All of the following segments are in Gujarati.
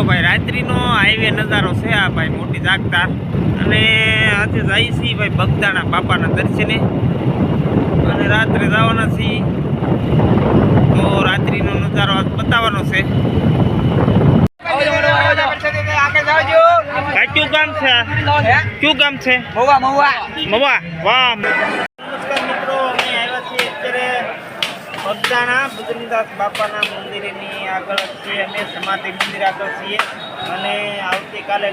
હાલો ભાઈ, રાત્રિનો હાઈવે નજારો છે આ ભાઈ મોટી જાગતા અને આજે જાય છીએ ભાઈ બગદાણા બાપાના દર્શને. અને રાત્રે જવાના છીએ. તો રાત્રિનો નજારો બતાવવાનો છે. કયું ગામ છે? કયું ગામ છે? મિત્રો, અમે આવ્યા છીએ અત્યારે બગદાણા બદ્રીનાથ બાપાના મંદિરની આગળ છીએ અમે સમાધિ મંદિર આગળ છીએ. અને આવતીકાલે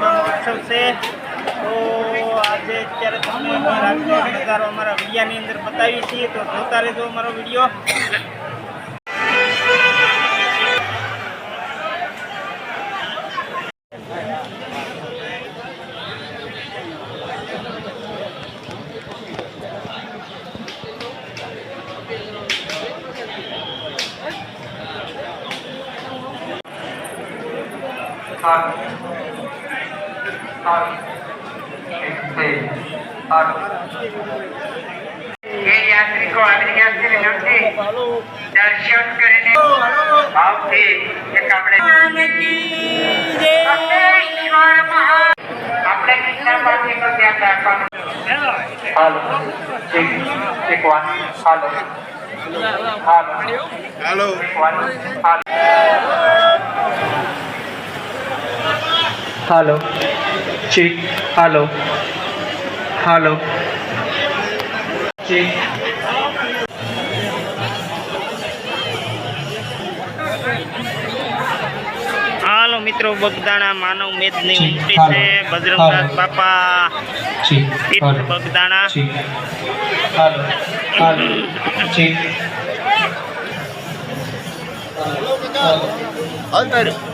મહોત્સવ છે. તો આજે અત્યારે તમને અમે રાત્રિનો નજારો અમારા વિડીયાની અંદર બતાવીએ છીએ. તો જોતા રહેજો અમારો વીડિયો. એ યાત્રિકો આવી ગયા છે વિનંતી દર્શન કરીને ભાવથી એક આપણે આપણે કૃષ્ણ પાર્ટીનું ધ્યાન રાખવાનું હાલો. એક વાત હાલો. હાલો. હાલો. હાલો. હાલો. ચીક હાલો. હાલો. ચીક. હાલો મિત્રો બગદાણા માનવ મેદની ઉમટી છે. બજરંગદાસ બાપા તીર્થ બગદાણા. હાલો. હાલો. ચીક. ચીક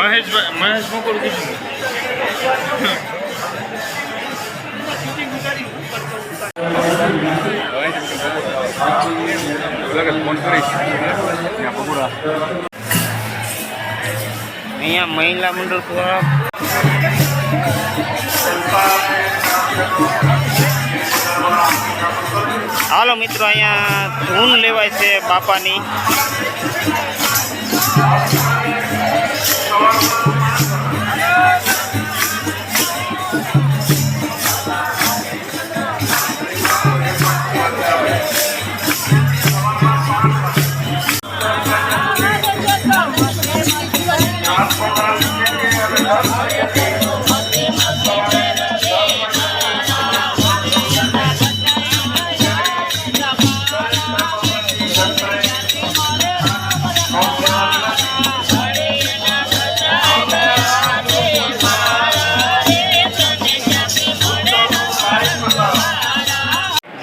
મહેશ મહેશ કીધું અહીંયા મહિલા મંડળ દ્વારા હાલો મિત્રો અહીંયા ધૂન લેવાય છે બાપાની.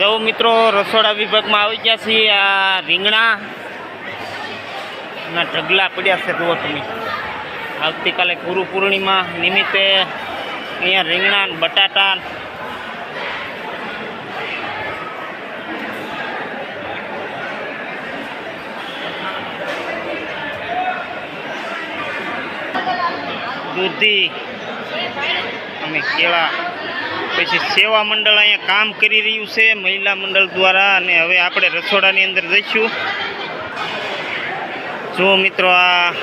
જો મિત્રો, રસોડા વિભાગમાં આવી ગયા છીએ આ રીંગણા. ના, ઢગલા પડ્યા છે, જુઓ તમે. આવતીકાલે ગુરુ પૂર્ણિમા નિમિત્તે અહીંયા રીંગણા બટાટા. દૂધી. અને કેળા. પછી સેવા મંડળ અહીંયા કામ કરી રહ્યું છે, મહિલા મંડળ દ્વારા અને હવે આપણે રસોડાની અંદર જઈશું. જો મિત્રો આ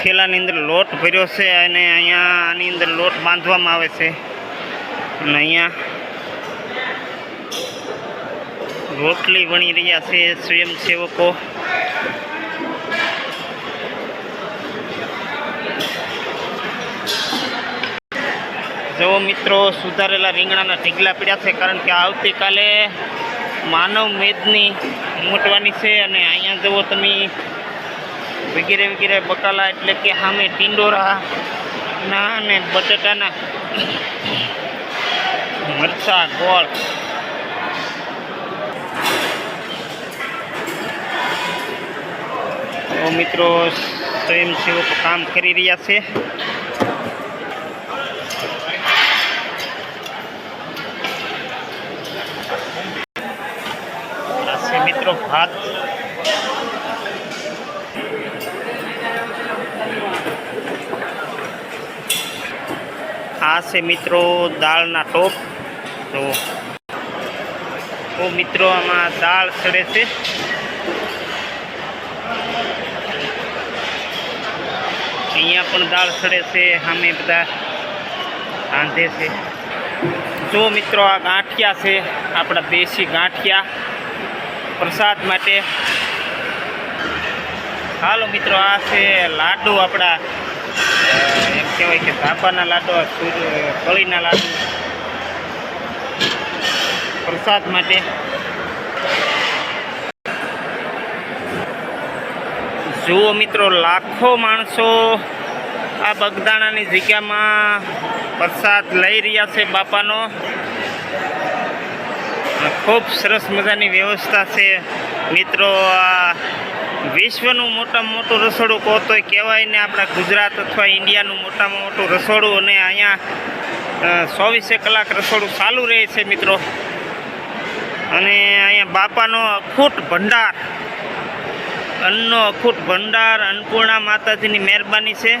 થેલાની અંદર લોટ ભર્યો છે અને અહીંયા આની અંદર લોટ બાંધવામાં આવે છે. અને અહીંયા રોટલી વણી રહ્યા છે સ્વયંસેવકો. જો મિત્રો સુધારેલા રીંગણાના ઢીગલા પીડ્યા છે, કારણ કે આવતીકાલે માનવ મેદની મૂટવાની છે અને અહીંયા જુઓ તમે, વગેરે વગેરે બકાલા એટલે કે સામે ટીંડોરા, ના અને બટેટાના મરચા, ગોળ. મિત્રો સ્વયંસેવકો કામ કરી રહ્યા છે આ મિત્રો ભાત આ છે મિત્રો દાળના ટોપ. તો તો મિત્રો, આમાં દાળ સડે છે. અહીંયા પણ દાળ સડે છે, સામે બધા રાંધે છે. જો મિત્રો, આ ગાંઠિયા છે, આપણા દેશી ગાંઠિયા. પ્રસાદ માટે. હાલો મિત્રો, આ છે લાડુ આપણા એમ કહેવાય કે ધાપાના લાડુ કળીના લાડુ. પ્રસાદ માટે. જુઓ મિત્રો, લાખો માણસો આ બગદાણાની જગ્યામાં પ્રસાદ લઈ રહ્યા છે બાપાનો. ખૂબ સરસ મજાની વ્યવસ્થા છે. મિત્રો, આ વિશ્વનું મોટામાં મોટું રસોડું કહો તોય કહેવાય ને આપણા ગુજરાત અથવા ઇન્ડિયાનું મોટામાં મોટું રસોડું અને અહીંયા ચોવીસે કલાક રસોડું ચાલુ રહે છે મિત્રો. અને અહીંયા બાપાનો અખૂટ ભંડાર, અન્નનો અખૂટ ભંડાર, અન્નપૂર્ણા માતાજીની મહેરબાની છે.